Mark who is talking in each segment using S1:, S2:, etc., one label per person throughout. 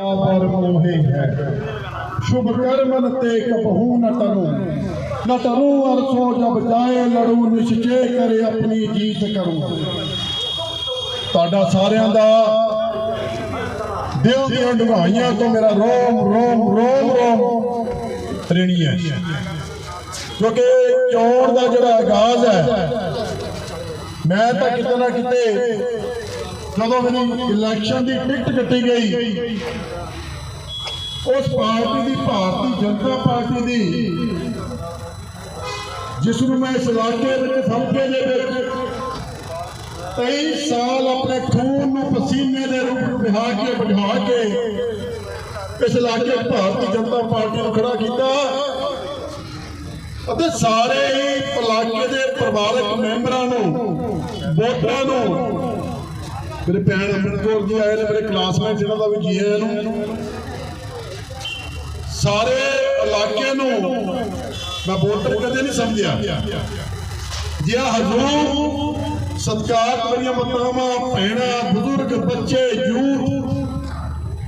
S1: ਪਰ ਮੋਹੇ ਹੈ। ਸ਼ੁਭ ਕਰਮਨ ਤੇ ਕਪਹੂ ਨ ਤਰੂ। ਨ ਤਰੂ ਅਰਸੋ ਜਬ ਜਾਏ ਲੜੂ, ਨਿਸ਼ਚੇ ਕਰੇ ਆਪਣੀ ਜੀਤ ਕਰੂ। ਤੁਹਾਡਾ ਸਾਰਿਆਂ ਦਾ ਦਿਲ ਦੀਆਂ ਡੁਗਾਈਆਂ ਤੋਂ ਮੇਰਾ ਰੋਮ ਰੋਮ ਰੋਮ ਰੋਮ ਰੇਣੀ ਹੈ। ਕਿਉਂਕਿ ਚੋਣ ਦਾ ਜਿਹੜਾ ਆਗਾਜ਼ ਹੈ, ਮੈਂ ਤਾਂ ਕਿਤੇ ਨਾ ਕਿਤੇ ਜਦੋਂ ਮੇਰੀ ਇਲੈਕਸ਼ਨ ਦੀ ਟਿਕਟ ਕੱਟੀ ਗਈ, ਉਸ ਪਾਰਟੀ ਦੀ ਭਾਰਤੀ ਜਨਤਾ ਪਾਰਟੀ ਦੀ, ਜਿਸ ਨੂੰ ਮੈਂ ਇਸ ਇਲਾਕੇ ਵਿੱਚ ਹਲਕੇ ਦੇ ਵਿੱਚ 23 ਸਾਲ ਆਪਣੇ ਖੂਨ ਨੂੰ ਪਸੀਨੇ ਦੇ ਰੂਪ ਵਿਹਾ ਕੇ, ਬਿਠਾ ਕੇ ਇਸ ਇਲਾਕੇ ਭਾਰਤੀ ਜਨਤਾ ਪਾਰਟੀ ਨੂੰ ਖੜਾ ਕੀਤਾ। ਅਤੇ ਸਾਰੇ ਹੀ ਇਲਾਕੇ ਦੇ ਪਰਿਵਾਰਕ ਮੈਂਬਰਾਂ ਨੂੰ, ਵੋਟਰਾਂ ਨੂੰ ਮੇਰੇ ਭੈਣ ਅਮਰਕੌਰ ਜੀ ਆਏ ਨੇ, ਮੇਰੇ ਕਲਾਸਮੇਟ ਜਿਹਨਾਂ ਦਾ ਵੀ ਜੀ ਆਇਆਂ ਨੂੰ ਸਾਰੇ ਇਲਾਕੇ ਨੂੰ ਮੈਂ ਵੋਟਰ ਕਦੇ ਨਹੀਂ ਸਮਝਿਆ। ਜੇ ਹਜ਼ੂਰ, ਸਤਕਾਰ ਮੇਰੀਆਂ ਮਾਤਾਵਾਂ, ਭੈਣਾਂ, ਬਜ਼ੁਰਗ, ਬੱਚੇ, ਯੂਥ,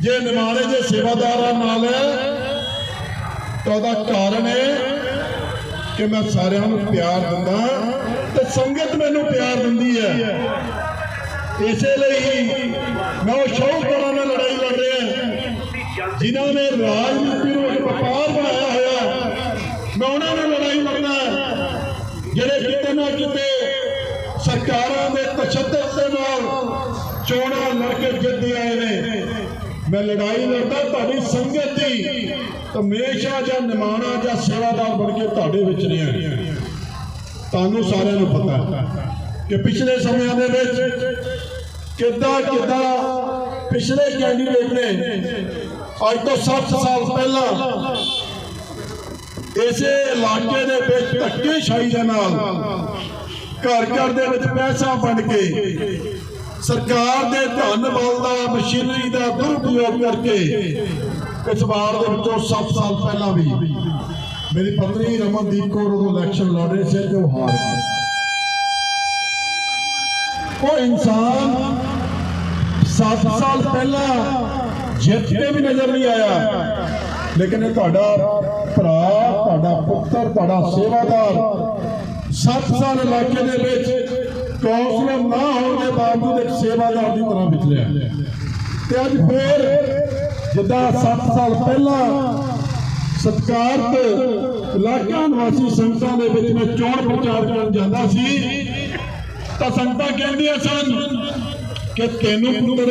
S1: ਜੇ ਨਿਮਾਣੇ ਦੇ ਸੇਵਾਦਾਰਾਂ ਨਾਲ ਤਾਂ ਉਹਦਾ ਕਾਰਨ ਹੈ ਕਿ ਮੈਂ ਸਾਰਿਆਂ ਨੂੰ ਪਿਆਰ ਦਿੰਦਾ ਤੇ ਸੰਗਤ ਮੈਨੂੰ ਪਿਆਰ ਦਿੰਦੀ ਹੈ। ਇਸੇ ਲਈ ਮੈਂ ਉਹ ਸ਼ੌਕਰਾਂ ਨਾਲ ਲੜਾਈ ਲੜ ਰਿਹਾ ਜਿਨ੍ਹਾਂ ਨੇ ਰਾਜਨੀਤੀ ਨੂੰ ਇੱਕ ਵਪਾਰ ਬਣਾਇਆ ਹੋਇਆ ਮੈਂ ਉਹਨਾਂ ਨਾਲ ਲੜਾਈ ਲੜਨਾ ਜਿਹੜੇ ਕਿਤੇ ਨਾ ਕਿਤੇ ਸਰਕਾਰਾਂ ਦੇ ਤਸ਼ੱਦਦ ਦੇ ਨਾਲ ਚੋਣਾਂ ਲੜ ਕੇ ਜਿੱਤੇ ਆਏ ਨੇ। ਮੈਂ ਲੜਾਈ ਲੜਦਾ ਤੁਹਾਡੀ ਸੰਗਤ ਦੀ ਹਮੇਸ਼ਾ ਜਾਂ ਨਿਮਾਣਾ ਜਾਂ ਸੇਵਾਦਾਰ ਬਣ ਕੇ ਤੁਹਾਡੇ ਵਿੱਚ ਰਿਹਾ ਤੁਹਾਨੂੰ ਸਾਰਿਆਂ ਨੂੰ ਪਤਾ ਕਿ ਪਿਛਲੇ ਸਮਿਆਂ ਦੇ ਵਿੱਚ ਕਿੱਦਾਂ ਕਿੱਦਾਂ? ਪਿਛਲੇ ਕੈਂਡੀਡੇਟ ਨੇ, ਅੱਜ ਤੋਂ 7 ਸਾਲ ਪਹਿਲਾਂ ਇਸੇ ਇਲਾਕੇ ਦੇ ਵਿੱਚ ਧੱਕੇਸ਼ਾਹੀ ਦੇ ਨਾਲ ਘਰ ਘਰ ਦੇ ਵਿੱਚ ਪੈਸਾ ਵੰਡ ਕੇ ਸਰਕਾਰ ਦੇ ਧਨ ਬਲ ਦਾ, ਮਸ਼ੀਨਰੀ ਦਾ ਦੁਰਪਯੋਗ ਕਰਕੇ ਇਸ ਵਾਰ ਦੇ ਵਿੱਚੋਂ 7 ਸਾਲ ਪਹਿਲਾਂ ਵੀ ਮੇਰੀ ਪਤਨੀ ਰਮਨਦੀਪ ਕੌਰ ਉਦੋਂ ਇਲੈਕਸ਼ਨ ਲੜ ਰਹੇ ਸੀ ਜੋ ਹਾਰ ਗਏ ਉਹ ਇਨਸਾਨ 7 ਸਾਲ ਪਹਿਲਾਂ ਜਿੱਤ ਕੇ ਵੀ ਨਜ਼ਰ ਨਹੀਂ ਆਇਆ ਲੇਕਿਨ ਇਹ ਤੁਹਾਡਾ ਭਰਾ ਤੁਹਾਡਾ ਪੁੱਤਰ ਤੁਹਾਡਾ ਸੇਵਾਦਾਰ 7 ਸਾਲ ਇਲਾਕੇ ਦੇ ਵਿੱਚ ਕੌਂਸਲਰ ਨਾ ਹੋਣ ਦੇ ਬਾਵਜੂਦ ਇੱਕ ਸੇਵਾਦਾਰ ਦੀ ਤਰ੍ਹਾਂ ਵਿਚਲਿਆ ਤੇ ਅੱਜ ਫੇਰ ਜਿੱਦਾਂ 7 ਸਾਲ ਪਹਿਲਾਂ ਸਤਕਾਰ ਤੇ ਇਲਾਕਾ ਨਿਵਾਸੀ ਸੰਗਤਾਂ ਦੇ ਵਿੱਚ ਮੈਂ ਚੋਣ ਪ੍ਰਚਾਰ ਕਰਨ ਜਾਂਦਾ ਸੀ ਤਾਂ ਸੰਗਤਾਂ ਕਹਿੰਦੀਆਂ ਸਨ ਕਿ ਤੈਨੂੰ ਪੁੱਤਰ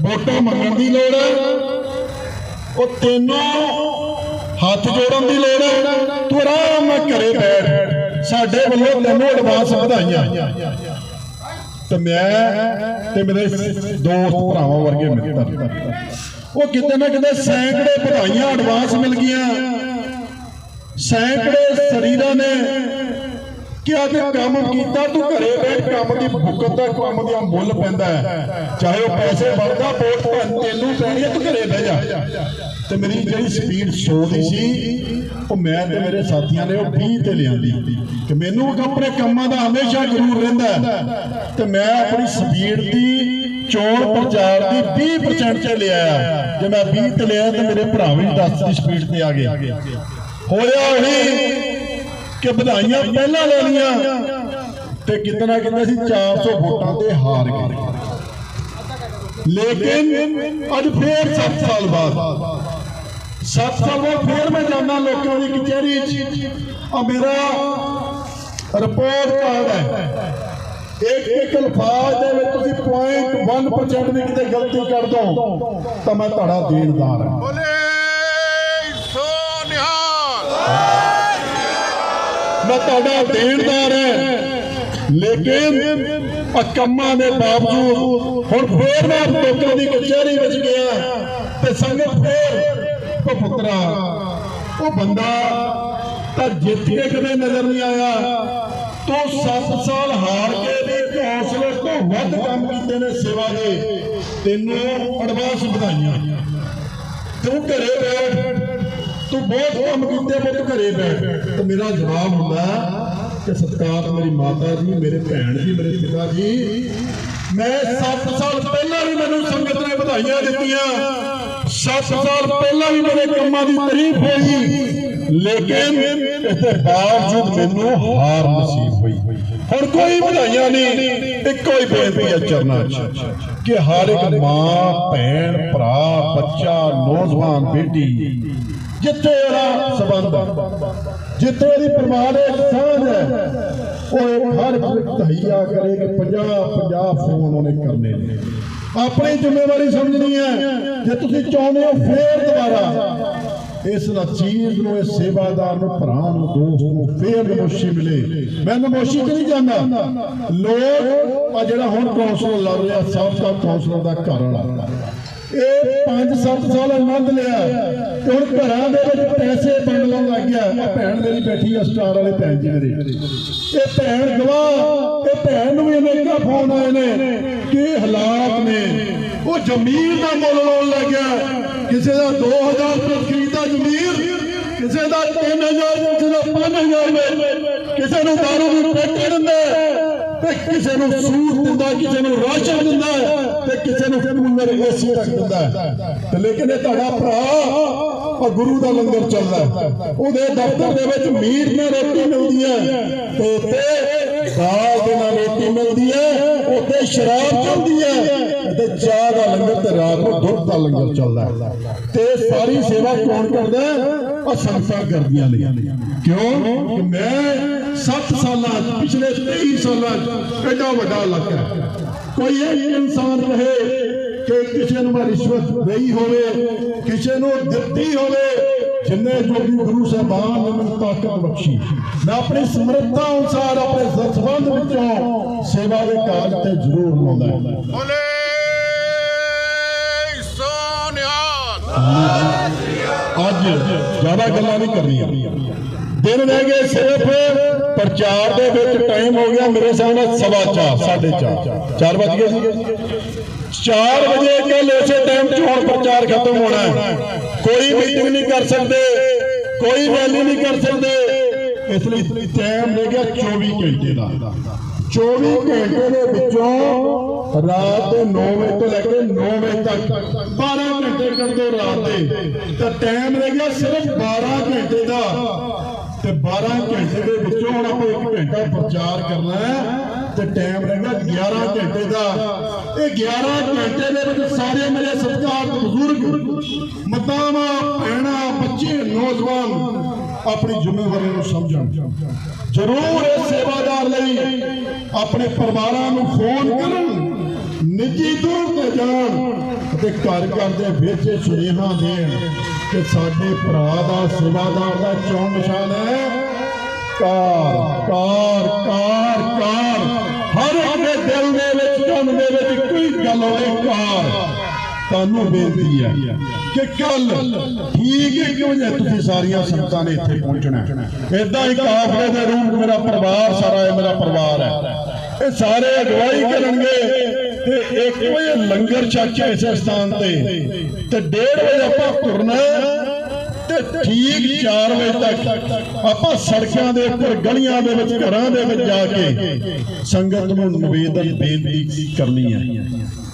S1: ਵੋਟਾਂ ਮੰਗਣ ਦੀ ਲੋੜ ਹੈ। ਉਹ ਤੈਨੂੰ ਹੱਥ ਜੋੜਨ ਦੀ ਲੋੜ ਹੈ। ਤੂੰ ਆਰਾਮ ਨਾਲ ਘਰੇ ਬੈਠ। ਸਾਡੇ ਵੱਲੋਂ ਤੈਨੂੰ ਐਡਵਾਂਸ ਵਧਾਈਆਂ। ਤੇ ਮੈਂ ਤੇ ਮੇਰੇ ਦੋਸਤ ਭਰਾਵਾਂ ਵਰਗੇ ਮਿੱਤਰ। ਉਹ ਕਿਤੇ ਨਾ ਕਿਤੇ ਸੈਂਕੜੇ ਵਧਾਈਆਂ ਐਡਵਾਂਸ ਮਿਲ ਗਈਆਂ। ਸੈਂਕੜੇ ਸਰੀਰਾਂ ਨੇ ਕਿਹਾ ਕਿ ਕੰਮ ਕੀਤਾ, ਤੂੰ ਘਰੇ ਬੈਠ ਕੰਮ ਦੀ ਭੁਗਤ ਦਾ, ਕੰਮ ਦਾ ਮੁੱਲ ਪੈਂਦਾ ਹੈ। ਚਾਹੇ ਉਹ ਪੈਸੇ ਵਰਦਾ ਵੋਟ ਤੈਨੂੰ ਪੈਣੀ ਤੂੰ ਘਰੇ ਬਹਿ ਜਾ। ਤੇ ਮੇਰੀ ਜਿਹੜੀ ਸਪੀਡ 100 ਦੀ ਸੀ, ਉਹ ਮੈਂ ਤੇ ਮੇਰੇ ਸਾਥੀਆਂ ਨੇ ਉਹ 20 ਤੇ ਲਿਆਂਦੀ। ਕਿ ਮੈਨੂੰ ਆਪਣੇ ਕੰਮਾਂ ਦਾ ਹਮੇਸ਼ਾ ਜ਼ਰੂਰ ਰਹਿੰਦਾ ਤੇ ਮੈਂ ਆਪਣੀ ਸਪੀਡ ਦੀ ਚੋਣ ਪ੍ਰਚਾਰ ਦੀ 20% ਚ ਲਿਆ ਜੇ ਮੈਂ 20 ਤੇ ਲਿਆ, ਤੇ ਮੇਰੇ ਭਰਾ ਵੀ 10 ਦੀ ਸਪੀਡ ਤੇ ਆ ਗਏ। ਹੋਇਆ ਉਹੀ ਕਿ ਵਧਾਈਆਂ ਪਹਿਲਾਂ ਲੈਣੀਆਂ ਤੇ ਕਿਤਨਾ ਕਿਤੇ ਸੀ 400 ਵੋਟਾਂ ਤੇ ਹਾਰ ਗਏ। ਲੇਕਿਨ ਅੱਜ ਫੇਰ 7 ਸਾਲ ਬਾਅਦ 7 ਸਾਲ ਬਾਅਦ ਫੇਰ ਮੈਂ ਜਾਂਦਾ ਲੋਕਾਂ ਦੀ ਕਚਹਿਰੀ 'ਚ। ਆ ਮੇਰਾ ਰਿਪੋਰਟ ਕਾਰਡ ਹੈ। ਇੱਕ ਇੱਕ ਅਲਫਾਜ਼ ਦੇ ਵਿੱਚ ਤੁਸੀਂ 0.1% ਵੀ ਕਿਤੇ ਗਲਤੀ ਕਰ ਦੋ, ਤਾਂ ਮੈਂ ਤੁਹਾਡਾ ਦੇਣਦਾਰ ਹਾਂ। ਮੈਂ ਤੁਹਾਡਾ ਦੇਣਦਾਰ ਹੈ। ਲੇਕਿਨ ਆ ਦੇ ਬਾਵਜੂਦ ਹੁਣ ਫੇਰ ਮੈਂ ਲੋਕਾਂ ਦੀ ਕਚਹਿਰੀ ਵਿੱਚ ਗਿਆ ਤੇ ਸੰਗਤ ਫੇਰ ਉਹ ਪੁੱਤਰਾ, ਉਹ ਬੰਦਾ ਤਾਂ ਜਿੱਤ ਕੇ ਕਦੇ ਨਜ਼ਰ ਨਹੀਂ ਆਇਆ। ਤੂੰ 7 ਸਾਲ ਹਾਰ ਕੇ ਵੀ ਹੌਸਲੇ ਤੋਂ ਵੱਧ ਕੰਮ ਕੀਤੇ ਨੇ ਸੇਵਾ ਦੇ। ਤੈਨੂੰ ਅਡਵਾਂਸ ਵਧਾਈਆਂ ਤੂੰ ਘਰੇ ਬੈਠ। ਤੂੰ ਬਹੁਤ ਕੰਮ ਕੀਤੇ ਪਰ ਤੂੰ ਘਰੇ ਬੈਠ ਤੇ ਮੇਰਾ ਜਵਾਬ ਹੁੰਦਾ ਕਿ ਸਤਕਾਰ ਮੇਰੀ ਮਾਤਾ ਜੀ, ਮੇਰੇ ਭੈਣ ਜੀ, ਮੇਰੇ ਪਿਤਾ ਜੀ, ਮੈਂ 7 ਸਾਲ ਪਹਿਲਾਂ ਵੀ ਮੈਨੂੰ ਸੰਗਤ ਨੇ ਵਧਾਈਆਂ ਦਿੱਤੀਆਂ। 7 ਸਾਲ ਪਹਿਲਾਂ ਵੀ ਮੇਰੇ ਕੰਮਾਂ ਦੀ ਤਾਰੀਫ ਹੋਈ ਲੇਕਿਨ ਇਹਦੇ ਬਾਵਜੂਦ ਮੈਨੂੰ ਹਾਰ ਨਸੀਬ ਹੋਈ। ਹੁਣ ਕੋਈ ਵਧਾਈਆਂ ਨਹੀਂ, ਇੱਕੋ ਹੀ ਬੇਨਤੀ ਹੈ ਚਰਨਾਂ 'ਚ ਕਿ ਹਰ ਇੱਕ ਮਾਂ, ਭੈਣ, ਭਰਾ, ਬੱਚਾ ਨੌਜਵਾਨ ਬੇਟੀ ਜਿੱਥੇ ਉਹਦਾ ਸਬੰਧ ਹੈ, ਜਿੱਥੇ ਉਹਦੀ ਪਰਮਾਨ ਇੱਕ ਸਾਂਝ ਹੈ, ਉਹ ਇੱਕ ਹਰ ਧਈਆ ਕਰੇ ਕਿ 50 50 ਫੋਨ ਉਹਨੇ ਕਰਨੇ ਨੇ। ਆਪਣੀ ਜ਼ਿੰਮੇਵਾਰੀ ਸਮਝਣੀ ਹੈ, ਜੇ ਤੁਸੀਂ ਚਾਹੁੰਦੇ ਹੋ ਫੇਰ ਦੁਬਾਰਾ, ਇਸ ਦਾ ਚੀਜ਼ ਨੂੰ, ਇਸ ਸੇਵਾਦਾਰ ਨੂੰ, ਭਰਾ ਨੂੰ, ਦੋਸਤ ਨੂੰ ਫੇਰ ਨਮੋਸ਼ੀ ਮਿਲੇ। ਮੈਂ ਨਮੋਸ਼ੀ ਤੇ ਨਹੀਂ ਜਾਂਦਾ? ਲੋਕ, ਆ ਜਿਹੜਾ ਹੁਣ ਕੌਂਸਲਰ ਲੱਗ ਰਿਹਾ, ਸਾਬਕਾ ਕੌਂਸਲਰ ਦਾ ਘਰ ਵਾਲਾ। ਇਹ 5-7 ਸਾਲ ਆਨੰਦ ਲਿਆ। ਤੇ ਹੁਣ ਘਰਾਂ ਦੇ ਵਿੱਚ ਪੈਸੇ ਵੰਡਣ ਲੱਗ ਗਿਆ। ਆ ਭੈਣ ਮੇਰੀ ਬੈਠੀ ਆ ਸਟਾਰ ਵਾਲੇ ਭੈਣ ਜੀ ਮੇਰੇ। ਇਹ ਭੈਣ ਗਵਾਹ ਇਹ ਭੈਣ ਨੂੰ ਵੀ ਅਨੇਕਾਂ ਫੋਨ ਆਏ ਨੇ ਕੀ ਹਾਲਾਤ ਨੇ। ਉਹ ਜ਼ਮੀਨ ਦਾ ਮੁੱਲ ਲਾਉਣ ਲੱਗ ਗਿਆ। ਕਿਸੇ ਦਾ 2000 ਰੁਪਏ ਖਰੀਦਾ ਜ਼ਮੀਨ ਕਿਸੇ ਦਾ 3000 ਕਿਸੇ ਦਾ 5000 ਰੁਪਏ। ਕਿਸੇ ਨੂੰ ਦਾਰੂ ਦੀ ਪੇਟੀ ਦਿੰਦਾ ਤੇ ਕਿਸੇ ਨੂੰ ਸੂਟ ਦਿੰਦਾ ਕਿਸੇ ਨੂੰ ਰਾਸ਼ਨ ਦਿੰਦਾ ਤੇ ਕਿਸੇ ਨੂੰ ਕੂਲਰ ਏਸੀ ਤੱਕ ਦਿੰਦਾ ਹੈ। ਤੇ ਲੇਕਿਨ ਇਹ ਤੁਹਾਡਾ ਭਰਾ ਉਹ ਗੁਰੂ ਦਾ ਲੰਗਰ ਚੱਲਦਾ ਹੈ। ਉਹਦੇ ਦਫ਼ਤਰ ਦੇ ਵਿੱਚ ਮੀਟ ਨਾਲ ਰੋਟੀ ਮਿਲਦੀ ਹੈ ਤੇ ਉੱਤੇ ਦਾਲ ਦੇ ਨਾਲ ਰੋਟੀ ਮਿਲਦੀ ਹੈ ਉੱਤੇ ਸ਼ਰਾਬ ਚੱਲਦੀ ਹੈ ਤੇ ਚਾਹ ਦਾ ਲੰਗਰ ਤੇ ਰਾਤ ਨੂੰ ਦੁੱਧ ਦਾ ਲੰਗਰ ਚੱਲਦਾ ਹੈ ਤੇ ਸਾਰੀ ਸੇਵਾ ਕੌਣ ਕਰਦਾ ਹੈ ਉਹ ਸੰਗਤਾਂ ਕਰਦੀਆਂ ਨੇ ਕਿਉਂ ਕਿ ਮੈਂ 7 ਸਾਲਾਂ 'ਚ, ਪਿਛਲੇ 23 ਸਾਲਾਂ 'ਚ ਐਡਾ ਵੱਡਾ ਇਲਾਕਾ ਹੈ। ਕੋਈ ਇਹ ਇਨਸਾਨ ਰਹੇ ਕਿ ਕਿਸੇ ਨੂੰ ਮੈਂ ਰਿਸ਼ਵਤ ਦੇਈ ਹੋਵੇ ਕਿਸੇ ਨੂੰ ਦਿੱਤੀ ਹੋਵੇ ਜਿੰਨੇ ਜੋਗੀ ਗੁਰੂ ਸਾਹਿਬਾਨ ਨੇ ਮੈਨੂੰ ਤਾਕਤ ਬਖਸ਼ੀ ਮੈਂ ਆਪਣੀ ਸਮਰੱਥਾ ਅਨੁਸਾਰ ਆਪਣੇ ਜ਼ਥਬੰਦ ਵਿੱਚੋਂ ਸੇਵਾ ਦੇ ਕਾਰਜ ਤੇ ਜ਼ਰੂਰ ਲਾਉਂਦਾ ਹਾਂ
S2: ਬੋਲੇ ਸੋਨਿਹਾਲ
S1: ਅੱਜ ਜ਼ਿਆਦਾ ਗੱਲਾਂ ਨਹੀਂ ਕਰਨੀਆਂ ਦਿਨ ਰਹਿ ਗਏ ਸਿਰਫ ਪ੍ਰਚਾਰ ਦੇ ਵਿੱਚ ਟਾਈਮ ਹੋ ਗਿਆ ਮੇਰੇ ਸਾਹਮਣੇ ਸਵਾ ਚਾਰ ਸਾਢੇ ਚਾਰ ਚਾਰ ਵੱਜ ਗਏ ਸੀ 4 ਵਜੇ ਕੱਲ ਇਸੇ ਟਾਈਮ ਚੋਣ ਪ੍ਰਚਾਰ ਖਤਮ ਹੋਣਾ ਹੈ ਕੋਈ ਮੀਟਿੰਗ ਨਹੀਂ ਕਰ ਸਕਦੇ ਕੋਈ ਰੈਲੀ ਨਹੀਂ ਕਰ ਸਕਦੇ ਇਸ ਲਈ ਟਾਈਮ ਲੈ ਗਿਆ 24 ਘੰਟੇ ਦਾ 24 ਘੰਟੇ ਦੇ ਵਿੱਚੋਂ ਰਾਤ ਦੇ 9 ਵਜੇ ਤੋਂ ਲੈ ਕੇ 9 ਵਜੇ ਤੱਕ 12 ਘੰਟੇ ਕਰ ਦੋ ਰਾਤ ਦੇ ਤਾਂ ਟਾਈਮ ਰਹਿ ਗਿਆ ਸਿਰਫ 12 ਘੰਟੇ ਦਾ ਤੇ 12 ਘੰਟੇ ਦੇ ਵਿੱਚੋਂ ਹੁਣ ਆਪਾਂ 1 ਘੰਟਾ ਪ੍ਰਚਾਰ ਕਰਨਾ ਹੈ ਤੇ ਟਾਈਮ ਰਹਿ ਗਿਆ 11 ਘੰਟੇ ਦਾ ਇਹ 11 ਘੰਟੇ ਦੇ ਵਿੱਚ ਸਾਰੇ ਮੇਰੇ ਸਤਿਕਾਰ ਬਜ਼ੁਰਗ ਮਾਤਾਵਾਂ ਭੈਣਾਂ ਬੱਚੇ ਨੌਜਵਾਨ ਆਪਣੀ ਜ਼ਿੰਮੇਵਾਰੀ ਨੂੰ ਸਮਝਣ ਜ਼ਰੂਰ ਇਹ ਸੇਵਾਦਾਰ ਲਈ ਨਿੱਜੀ ਤੌਰ ਤੇ ਜਾਣ ਅਤੇ ਘਰ ਘਰ ਦੇ ਵਿੱਚ ਇਹ ਸੁਨੇਹਾ ਦੇਣ ਕਿ ਸਾਡੇ ਭਰਾ ਦਾ ਸੇਵਾਦਾਰ ਦਾ ਚੋਣ ਨਿਸ਼ਾਨ ਹੈ। ਕਾਰ ਕਾਰ ਕਾਰ ਕਾਰ। ਹਰ ਇੱਕ ਦੇ ਦਿਲ ਦੇ ਵਿੱਚ, ਕੰਨ ਦੇ ਵਿੱਚ ਕੋਈ ਗੱਲ ਹੋਵੇ ਕਾਰ। ਤੁਹਾਨੂੰ ਬੇਨਤੀ ਹੈ ਕਿ ਕੱਲ ਠੀਕ ਹੈ ਕਿਉਂ ਜੇ ਤੁਸੀਂ ਸਾਰੀਆਂ ਸੰਗਤਾਂ ਨੇ ਇੱਥੇ ਪਹੁੰਚਣਾ ਇਦਾਂ ਹੀ ਕਾਫਲੇ ਦੇ ਰੂਪ ਮੇਰਾ ਪਰਿਵਾਰ ਸਾਰਾ ਇਹ ਮੇਰਾ ਪਰਿਵਾਰ ਹੈ। ਇਹ ਸਾਰੇ ਅਗਵਾਈ ਕਰਨਗੇ। ਤੇ 1 ਵਜੇ ਲੰਗਰ ਛਕ ਇਸੇ ਸਥਾਨ ਤੇ ਤੇ 1:30 ਵਜੇ ਆਪਾਂ ਤੁਰਨਾ ਤੇ ਠੀਕ 4 ਵਜੇ ਤੱਕ ਆਪਾਂ ਸੜਕਾਂ ਦੇ ਉੱਪਰ, ਗਲੀਆਂ ਦੇ ਵਿੱਚ, ਘਰਾਂ ਦੇ ਵਿੱਚ ਜਾ ਕੇ ਸੰਗਤ ਨੂੰ ਨਿਵੇਦਨ, ਬੇਨਤੀ ਕਰਨੀ ਹੈ।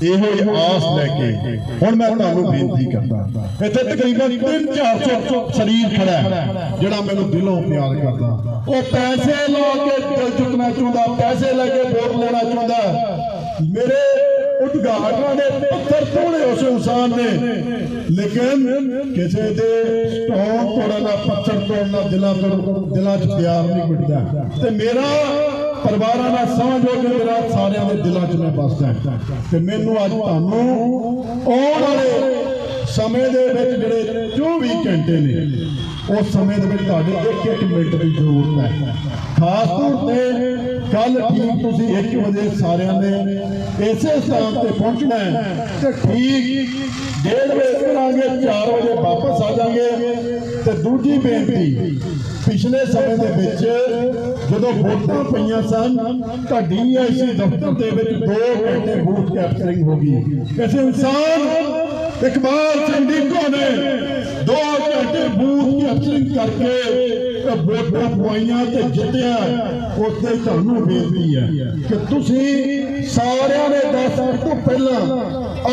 S1: ਇਹੋ ਹੀ ਆਸ ਲੈ ਕੇ ਹੁਣ ਮੈਂ ਤੁਹਾਨੂੰ ਬੇਨਤੀ ਕਰਦਾ ਇੱਥੇ ਤਕਰੀਬਨ 3-400 ਸਰੀਰ ਖੜਾ ਹੈ, ਜਿਹੜਾ ਮੈਨੂੰ ਦਿਲੋਂ ਪਿਆਰ ਕਰਦਾ। ਉਹ ਪੈਸੇ ਲਾ ਕੇ ਦਿਲ ਚੁੱਕਣਾ ਚਾਹੁੰਦਾ ਪੈਸੇ ਲੈ ਕੇ ਵੋਟ ਲੈਣਾ ਚਾਹੁੰਦਾ ਮੇਰੇ ਉਦਘਾਟਨਾਂ ਦੇ ਪੱਥਰ ਤੋੜੇ ਉਸ ਇਨਸਾਨ ਨੇ। ਲੇਕਿਨ ਕਿਸੇ ਦੇ ਸਟੋਨ ਤੋੜਨ ਪੱਥਰ ਤੋੜਨ ਦਿਲਾਂ ਤੋਂ ਦਿਲਾਂ 'ਚ ਪਿਆਰ ਨਹੀਂ ਮਿਟਦਾ। ਤੇ ਮੇਰਾ ਪਰਿਵਾਰਾਂ ਦਾ ਸਮਝ ਹੋ ਮੇਰਾ ਸਾਰਿਆਂ ਦੇ ਦਿਲਾਂ 'ਚ ਮੈਂ ਬਸਦਾ ਤੇ ਮੈਨੂੰ ਅੱਜ ਤੁਹਾਨੂੰ ਆਉਣ ਵਾਲੇ ਸਮੇਂ ਦੇ ਵਿੱਚ ਜਿਹੜੇ 24 ਘੰਟੇ ਨੇ, ਉਸ ਸਮੇਂ ਦੇ ਵਿੱਚ ਤੁਹਾਡੇ ਇੱਕ ਇੱਕ ਮਿੰਟ ਦੀ ਜ਼ਰੂਰਤ ਹੈ। ਖਾਸ ਤੌਰ ਤੇ ਕੱਲ ਠੀਕ ਤੁਸੀਂ 1 ਵਜੇ ਸਾਰਿਆਂ ਨੇ ਇਸੇ ਸਥਾਨ ਤੇ ਪਹੁੰਚਣਾ ਹੈ ਤੇ ਠੀਕ 1:30 ਵਜੇ ਕਰਾਂਗੇ 4 ਵਜੇ ਵਾਪਸ ਆ ਜਾਾਂਗੇ। ਤੇ ਦੂਜੀ ਬੇਨਤੀ, ਪਿਛਲੇ ਸਮੇਂ ਦੇ ਵਿੱਚ ਜਦੋਂ ਵੋਟਾਂ ਪਈਆਂ ਸਨ ਤਾਂ ਡੀਆਈਸੀ ਦਫ਼ਤਰ ਦੇ ਵਿੱਚ 2 ਘੰਟੇ ਬੂਥ ਕੈਪਚਰਿੰਗ ਹੋ ਗਈ। ਕਿਸੇ ਇਨਸਾਨ ਇਕਬਾਲ ਸਿੰਘ ਡੀਕੋ ਨੇ 2 ਘੰਟੇ ਬੂਥ ਕੈਪਚਰਿੰਗ ਕਰਕੇ ਤੇ ਵੋਟਾਂ ਪਵਾਈਆਂ ਤੇ ਜਿੱਤਿਆ, ਉੱਥੇ ਤੁਹਾਨੂੰ ਬੇਨਤੀ ਹੈ ਕਿ ਤੁਸੀਂ ਸਾਰਿਆਂ ਨੇ 10 ਮਿੰਟ ਤੋਂ ਪਹਿਲਾਂ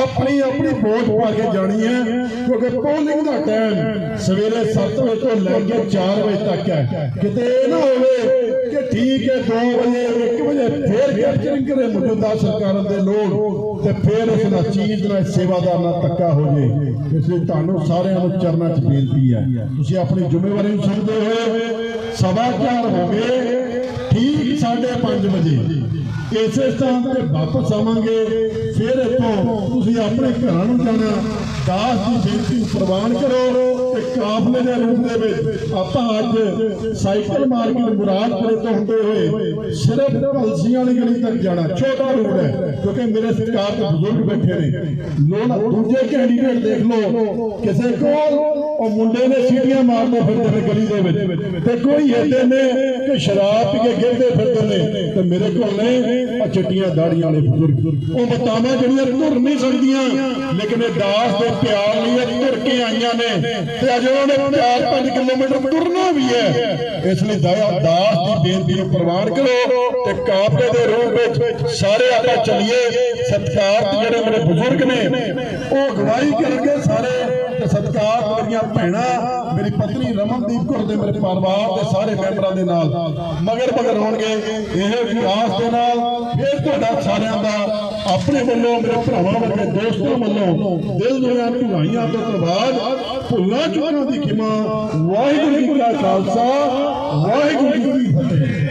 S1: ਆਪਣੀ ਆਪਣੀ ਵੋਟ ਪਾ ਕੇ ਜਾਣੀ ਹੈ, ਕਿਉਂਕਿ ਪੋਲਿੰਗ ਦਾ ਟਾਈਮ ਸਵੇਰੇ 7 ਵਜੇ ਤੋਂ ਲੈ ਕੇ 4 ਵਜੇ ਤੱਕ ਹੈ। ਕਿਤੇ ਇਹ ਨਾ ਹੋਵੇ ਕਿ ਠੀਕ ਹੈ 2 ਵਜੇ 1 ਵਜੇ ਫੇਰ ਕੈਪਚਰਿੰਗ ਕਰੇ ਮੌਜੂਦਾ ਸਰਕਾਰਾਂ ਦੇ ਲੋਕ ਤੇ ਫੇਰ ਉਸ ਨਾਲ ਚੀਜ਼ ਨਾਲ ਸੇਵਾਦਾਰ ਨਾਲ ਧੱਕਾ ਹੋ ਜੇ। ਇਸ ਲਈ ਤੁਹਾਨੂੰ ਸਾਰਿਆਂ ਨੂੰ ਚਰਨਾਂ 'ਚ ਬੇਨਤੀ ਹੈ। ਤੁਸੀਂ ਆਪਣੀ ਜ਼ਿੰਮੇਵਾਰੀ ਨੂੰ ਸਮਝਦੇ ਹੋਏ ਸਭਾਚਾਰ ਹੋਵੇ ਹੋ ਗਏ। ਠੀਕ 5:30 ਵਜੇ। ਇਸੇ ਸਥਾਨ ਤੇ ਵਾਪਸ ਆਵਾਂਗੇ। ਫਿਰ ਇੱਥੋਂ ਤੁਸੀਂ ਆਪਣੇ ਘਰਾਂ ਨੂੰ ਜਾਣਾ। ਦਾਸ ਦੀ ਬੇਨਤੀ ਨੂੰ ਪ੍ਰਵਾਨ ਕਰੋ। ਤੇ ਕਾਫਲੇ ਦੇ ਰੂਪ ਦੇ ਵਿੱਚ ਆਪਾਂ ਅੱਜ ਸਾਈਕਲ ਮਾਰਕੀਟ ਮੁਰਾਦਪੁਰੇ ਤੋਂ ਹੁੰਦੇ ਹੋਏ ਸਿਰਫ ਕਲਸੀਆਂ ਵਾਲੀ ਗਲੀ ਤੱਕ ਜਾਣਾ ਛੋਟਾ ਰੋਡ ਹੈ ਕਿਉਂਕਿ ਮੇਰੇ ਸਰਕਾਰ ਦੇ ਬਜ਼ੁਰਗ ਬੈਠੇ ਨੇ ਲੋਨ ਦੂਜੇ ਕੈਂਡੀਡੇਟ ਦੇਖ ਲਓ ਕਿਸੇ ਕੋਲ ਉਹ ਮੁੰਡੇ ਨੇ ਸੀਟੀਆਂ ਮਾਰਦੇ ਫਿਰਦੇ ਨੇ ਗਲੀ ਦੇ ਵਿੱਚ ਤੇ ਕੋਈ ਏਦੇ ਨੇ ਕਿ ਸ਼ਰਾਬ ਪੀ ਕੇ ਗਿਰਦੇ ਫਿਰਦੇ ਨੇ ਤੇ ਮੇਰੇ ਕੋਲ ਨੇ ਆ ਚਿੱਟੀਆਂ ਦਾੜੀਆਂ ਵਾਲੇ ਬਜ਼ੁਰਗ ਉਹ ਬਤਾਵਾਂ ਜਿਹੜੀਆਂ ਤੁਰ ਨਹੀਂ ਸਕਦੀਆਂ ਲੇਕਿਨ ਇਹ ਦਾਸ ਦੇ ਪਿਆਰ ਲਈ ਇਹ ਤੁਰ ਕੇ ਆਈਆਂ ਨੇ ਤੇ ਅਜੇ ਨੇ 4-5 ਕਿਲੋਮੀਟਰ ਤੁਰਨਾ ਵੀ ਹੈ। ਇਸ ਲਈ ਦਇਆ, ਦਾਸ ਦੀ ਬੇਨਤੀ ਨੂੰ ਪ੍ਰਵਾਨ ਕਰੋ ਤੇ ਕਾਫਲੇ ਦੇ ਰੂਪ ਵਿੱਚ ਸਾਰੇ ਆਪਾਂ ਚੱਲੀਏ। ਸਤਿਕਾਰਤ ਜਿਹੜੇ ਮੇਰੇ ਬਜ਼ੁਰਗ ਨੇ, ਉਹ ਅਗਵਾਈ ਕਰਕੇ ਸਾਰੇ। ਸਤਿਕਾਰ ਮੇਰੀਆਂ ਭੈਣਾਂ, ਮੇਰੀ ਪਤਨੀ ਰਮਨਦੀਪ ਕੌਰ ਦੇ ਮੇਰੇ ਪਰਿਵਾਰ ਦੇ ਸਾਰੇ ਮੈਂਬਰਾਂ ਦੇ ਨਾਲ। ਮਗਰ ਮਗਰ ਹੋਣਗੇ ਇਹ ਵਿਕਾਸ ਦੇ ਨਾਲ, ਫਿਰ ਤੁਹਾਡਾ ਸਾਰਿਆਂ ਦਾ ਆਪਣੇ ਵੱਲੋਂ, ਮੇਰੇ ਭਰਾਵਾਂ ਵਰਗੇ ਦੋਸਤਾਂ ਵੱਲੋਂ ਦਿਲ ਦੀਆਂ ਢੁਆਈਆਂ ਤੋਂ ਧੰਨਵਾਦ ਭੁੱਲਾਂ ਚੁੱਕਾਂ ਦੀ ਖਿਮਾ, ਵਾਹਿਗੁਰੂ ਜੀ ਕਾ ਖਾਲਸਾ, ਵਾਹਿਗੁਰੂ ਜੀ ਕੀ ਫਤਿਹ।